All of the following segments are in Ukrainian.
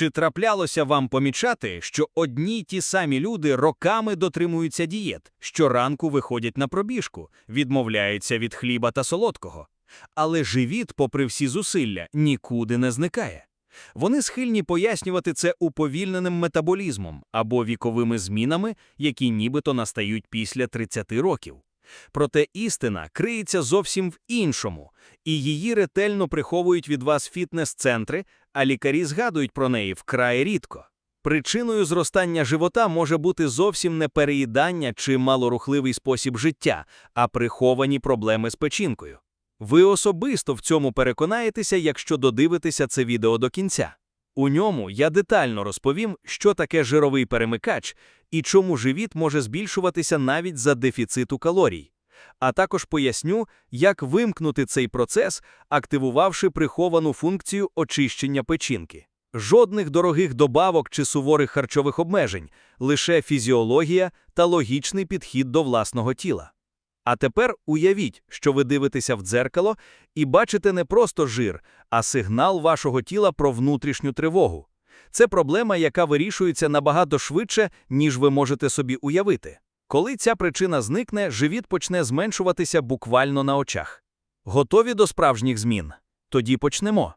Чи траплялося вам помічати, що одні й ті самі люди роками дотримуються дієт, щоранку виходять на пробіжку, відмовляються від хліба та солодкого? Але живіт, попри всі зусилля, нікуди не зникає. Вони схильні пояснювати це уповільненим метаболізмом або віковими змінами, які нібито настають після 30 років. Проте істина криється зовсім в іншому, і її ретельно приховують від вас фітнес-центри, а лікарі згадують про неї вкрай рідко. Причиною зростання живота може бути зовсім не переїдання чи малорухливий спосіб життя, а приховані проблеми з печінкою. Ви особисто в цьому переконаєтеся, якщо додивитеся це відео до кінця. У ньому я детально розповім, що таке жировий перемикач і чому живіт може збільшуватися навіть за дефіциту калорій. А також поясню, як вимкнути цей процес, активувавши приховану функцію очищення печінки. Жодних дорогих добавок чи суворих харчових обмежень, лише фізіологія та логічний підхід до власного тіла. А тепер уявіть, що ви дивитеся в дзеркало і бачите не просто жир, а сигнал вашого тіла про внутрішню тривогу. Це проблема, яка вирішується набагато швидше, ніж ви можете собі уявити. Коли ця причина зникне, живіт почне зменшуватися буквально на очах. Готові до справжніх змін? Тоді почнемо.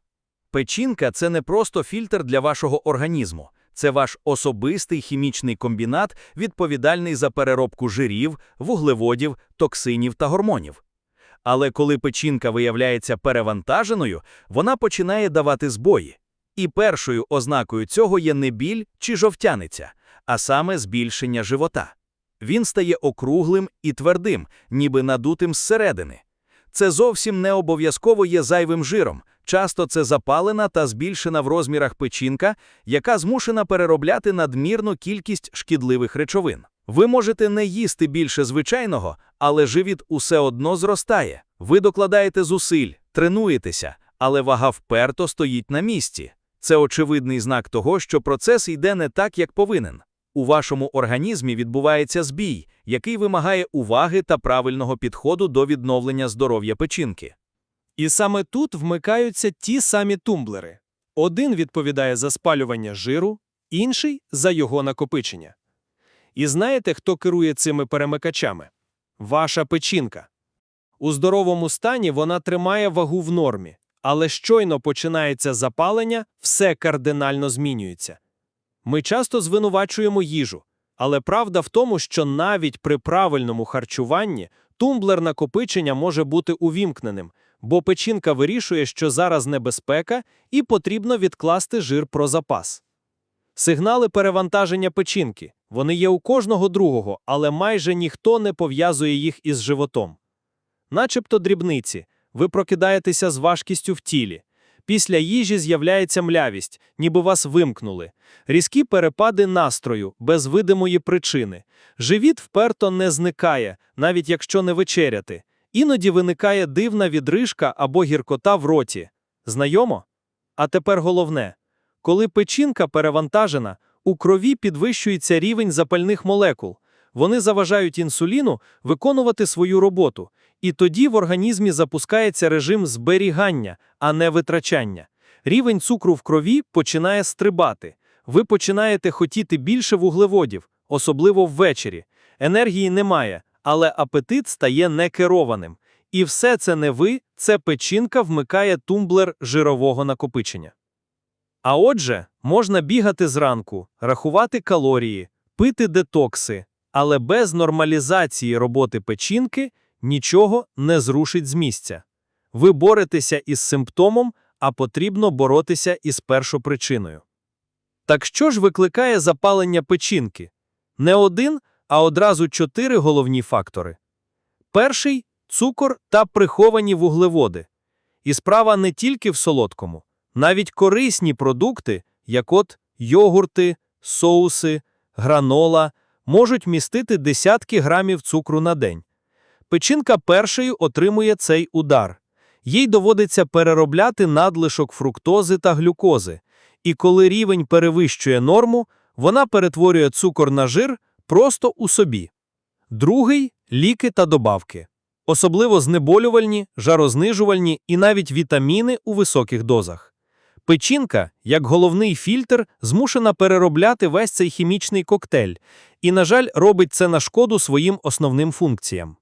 Печінка це не просто фільтр для вашого організму, це ваш особистий хімічний комбінат, відповідальний за переробку жирів, вуглеводів, токсинів та гормонів. Але коли печінка виявляється перевантаженою, вона починає давати збої. І першою ознакою цього є не біль чи жовтяниця, а саме збільшення живота. Він стає округлим і твердим, ніби надутим зсередини. Це зовсім не обов'язково є зайвим жиром. Часто це запалена та збільшена в розмірах печінка, яка змушена переробляти надмірну кількість шкідливих речовин. Ви можете не їсти більше звичайного, але живіт усе одно зростає. Ви докладаєте зусиль, тренуєтеся, але вага вперто стоїть на місці. Це очевидний знак того, що процес йде не так, як повинен. У вашому організмі відбувається збій, який вимагає уваги та правильного підходу до відновлення здоров'я печінки. І саме тут вмикаються ті самі тумблери. Один відповідає за спалювання жиру, інший за його накопичення. І знаєте, хто керує цими перемикачами? Ваша печінка. У здоровому стані вона тримає вагу в нормі, але щойно починається запалення, все кардинально змінюється. Ми часто звинувачуємо їжу, але правда в тому, що навіть при правильному харчуванні тумблер накопичення може бути увімкненим, бо печінка вирішує, що зараз небезпека, і потрібно відкласти жир про запас. Сигнали перевантаження печінки вони є у кожного другого, але майже ніхто не пов'язує їх із животом. Начебто дрібниці, ви прокидаєтеся з важкістю в тілі. Після їжі з'являється млявість, ніби вас вимкнули, різкі перепади настрою, без видимої причини. Живіт вперто не зникає, навіть якщо не вечеряти. Іноді виникає дивна відрижка або гіркота в роті. Знайомо? А тепер головне: коли печінка перевантажена, у крові підвищується рівень запальних молекул. Вони заважають інсуліну виконувати свою роботу, і тоді в організмі запускається режим зберігання, а не витрачання. Рівень цукру в крові починає стрибати. Ви починаєте хотіти більше вуглеводів, особливо ввечері. Енергії немає, але апетит стає некерованим. І все це не ви, це печінка вмикає тумблер жирового накопичення. А отже, можна бігати зранку, рахувати калорії, пити детокси, але без нормалізації роботи печінки нічого не зрушить з місця. Ви боретеся із симптомом, а потрібно боротися із першопричиною. Так що ж викликає запалення печінки? Не один, а одразу чотири головні фактори. Перший цукор та приховані вуглеводи. І справа не тільки в солодкому, навіть корисні продукти, як от йогурти, соуси, гранола, можуть містити десятки грамів цукру на день. Печінка першою отримує цей удар. Їй доводиться переробляти надлишок фруктози та глюкози, і коли рівень перевищує норму, вона перетворює цукор на жир просто у собі. Другий ліки та добавки, особливо знеболювальні, жарознижувальні і навіть вітаміни у високих дозах. Печінка, як головний фільтр, змушена переробляти весь цей хімічний коктейль і, на жаль, робить це на шкоду своїм основним функціям.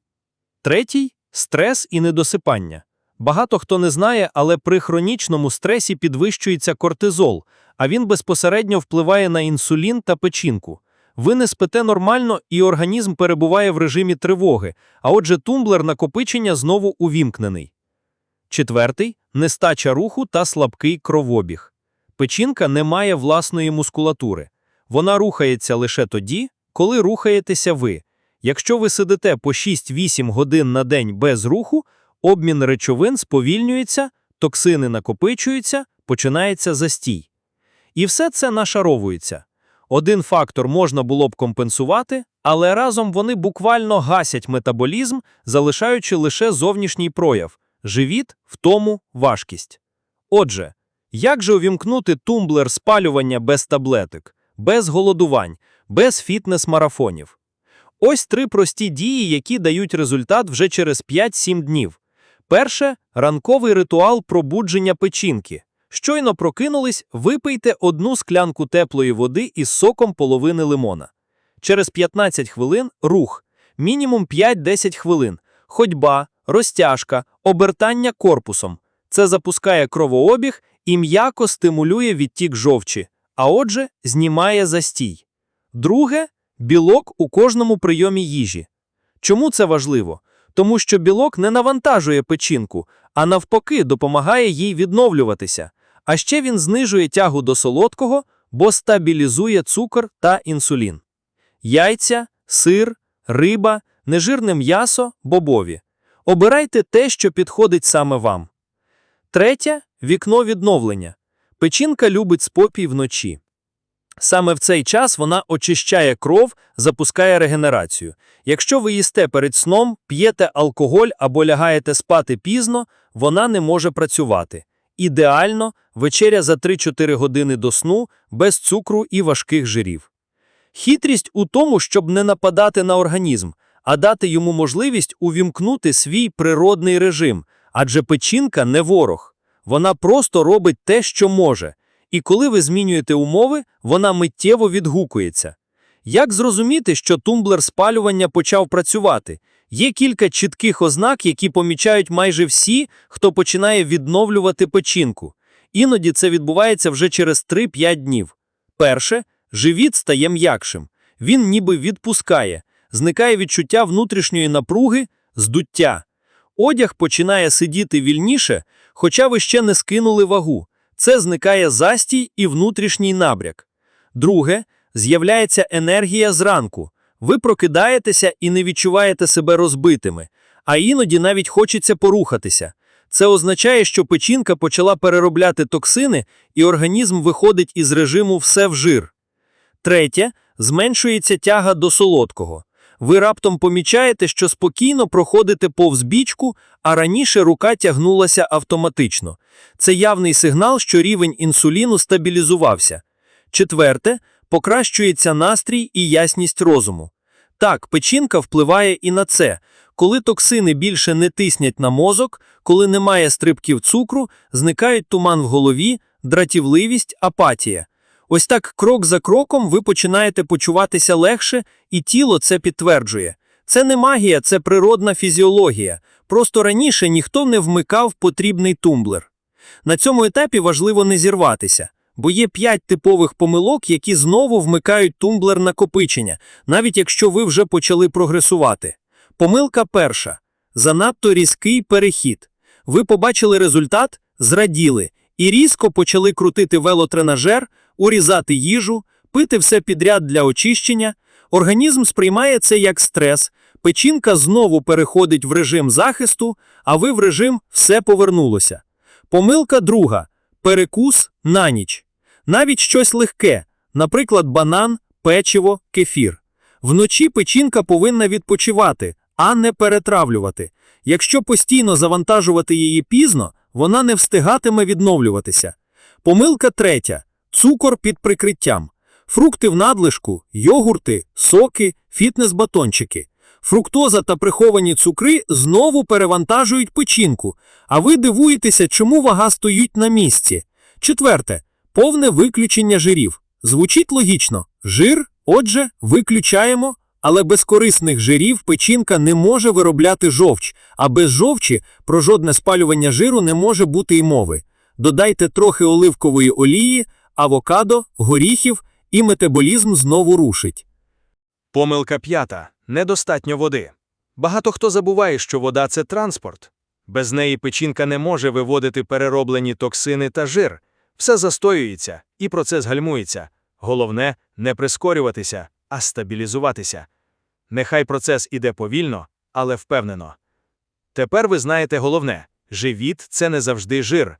Третій стрес і недосипання. Багато хто не знає, але при хронічному стресі підвищується кортизол, а він безпосередньо впливає на інсулін та печінку. Ви не спите нормально, і організм перебуває в режимі тривоги, а отже, тумблер накопичення знову увімкнений. Четвертий нестача руху та слабкий кровобіг. Печінка не має власної мускулатури. Вона рухається лише тоді, коли рухаєтеся ви. Якщо ви сидите по 6-8 годин на день без руху, обмін речовин сповільнюється, токсини накопичуються, починається застій. І все це нашаровується. Один фактор можна було б компенсувати, але разом вони буквально гасять метаболізм, залишаючи лише зовнішній прояв живіт, втому, важкість. Отже, як же увімкнути тумблер спалювання без таблеток, без голодувань, без фітнес-марафонів? Ось три прості дії, які дають результат вже через 5-7 днів. Перше ранковий ритуал пробудження печінки. Щойно прокинулись, випийте одну склянку теплої води із соком половини лимона. Через 15 хвилин рух, мінімум 5-10 хвилин, ходьба, розтяжка, обертання корпусом. Це запускає кровообіг і м'яко стимулює відтік жовчі, а отже, знімає застій. Друге білок у кожному прийомі їжі. Чому це важливо? Тому що білок не навантажує печінку, а навпаки допомагає їй відновлюватися. А ще він знижує тягу до солодкого, бо стабілізує цукор та інсулін. Яйця, сир, риба, нежирне м'ясо, бобові. Обирайте те, що підходить саме вам. Третє вікно відновлення. Печінка любить спокій вночі. Саме в цей час вона очищає кров, запускає регенерацію. Якщо ви їсте перед сном, п'єте алкоголь або лягаєте спати пізно, вона не може працювати. Ідеально вечеря за 3-4 години до сну, без цукру і важких жирів. Хитрість у тому, щоб не нападати на організм, а дати йому можливість увімкнути свій природний режим, адже печінка не ворог. Вона просто робить те, що може. І коли ви змінюєте умови, вона миттєво відгукується. Як зрозуміти, що тумблер спалювання почав працювати? Є кілька чітких ознак, які помічають майже всі, хто починає відновлювати печінку. Іноді це відбувається вже через 3-5 днів. Перше, живіт стає м'якшим. Він ніби відпускає, зникає відчуття внутрішньої напруги, здуття. Одяг починає сидіти вільніше, хоча ви ще не скинули вагу. Це зникає застій і внутрішній набряк. Друге, з'являється енергія зранку. Ви прокидаєтеся і не відчуваєте себе розбитими, а іноді навіть хочеться порухатися. Це означає, що печінка почала переробляти токсини, і організм виходить із режиму все в жир. Третє, зменшується тяга до солодкого. Ви раптом помічаєте, що спокійно проходите повз бічку, а раніше рука тягнулася автоматично. Це явний сигнал, що рівень інсуліну стабілізувався. Четверте, покращується настрій і ясність розуму. Так, печінка впливає і на це. Коли токсини більше не тиснять на мозок, коли немає стрибків цукру, зникають туман в голові, дратівливість, апатія. Ось так крок за кроком ви починаєте почуватися легше, і тіло це підтверджує. Це не магія, це природна фізіологія. Просто раніше ніхто не вмикав потрібний тумблер. На цьому етапі важливо не зірватися, бо є п'ять типових помилок, які знову вмикають тумблер накопичення, навіть якщо ви вже почали прогресувати. Помилка перша занадто різкий перехід. Ви побачили результат, зраділи і різко почали крутити велотренажер, урізати їжу, пити все підряд для очищення. Організм сприймає це як стрес, печінка знову переходить в режим захисту, а ви в режим все повернулося. Помилка друга перекус на ніч. Навіть щось легке, наприклад, банан, печиво, кефір. Вночі печінка повинна відпочивати, а не перетравлювати. Якщо постійно завантажувати її пізно, вона не встигатиме відновлюватися. Помилка третя цукор під прикриттям. Фрукти в надлишку, йогурти, соки, фітнес-батончики. Фруктоза та приховані цукри знову перевантажують печінку, а ви дивуєтеся, чому вага стоїть на місці. Четверте. Повне виключення жирів. Звучить логічно. Жир, отже, виключаємо, але без корисних жирів печінка не може виробляти жовч, а без жовчі про жодне спалювання жиру не може бути й мови. Додайте трохи оливкової олії, авокадо, горіхів, і метаболізм знову рушить. Помилка п'ята. Недостатньо води. Багато хто забуває, що вода це транспорт. Без неї печінка не може виводити перероблені токсини та жир. Все застоюється, і процес гальмується. Головне не прискорюватися, а стабілізуватися. Нехай процес іде повільно, але впевнено. Тепер ви знаєте головне живіт це не завжди жир.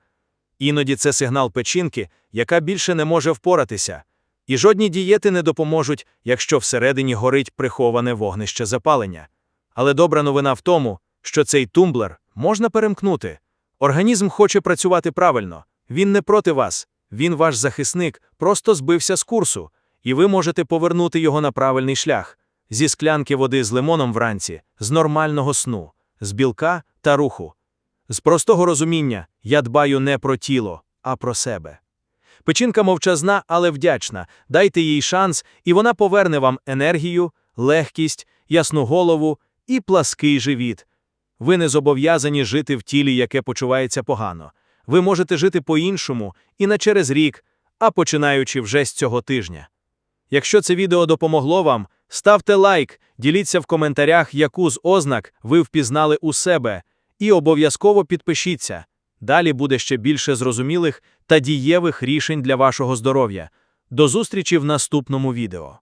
Іноді це сигнал печінки, яка більше не може впоратися. І жодні дієти не допоможуть, якщо всередині горить приховане вогнище запалення. Але добра новина в тому, що цей тумблер можна перемкнути. Організм хоче працювати правильно, він не проти вас, він ваш захисник, просто збився з курсу, і ви можете повернути його на правильний шлях зі склянки води з лимоном вранці, з нормального сну, з білка та руху. З простого розуміння я дбаю не про тіло, а про себе. Печінка мовчазна, але вдячна. Дайте їй шанс, і вона поверне вам енергію, легкість, ясну голову і плаский живіт. Ви не зобов'язані жити в тілі, яке почувається погано. Ви можете жити по-іншому і не через рік, а починаючи вже з цього тижня. Якщо це відео допомогло вам, ставте лайк, діліться в коментарях, яку з ознак ви впізнали у себе, і обов'язково підпишіться. Далі буде ще більше зрозумілих та дієвих рішень для вашого здоров'я. До зустрічі в наступному відео.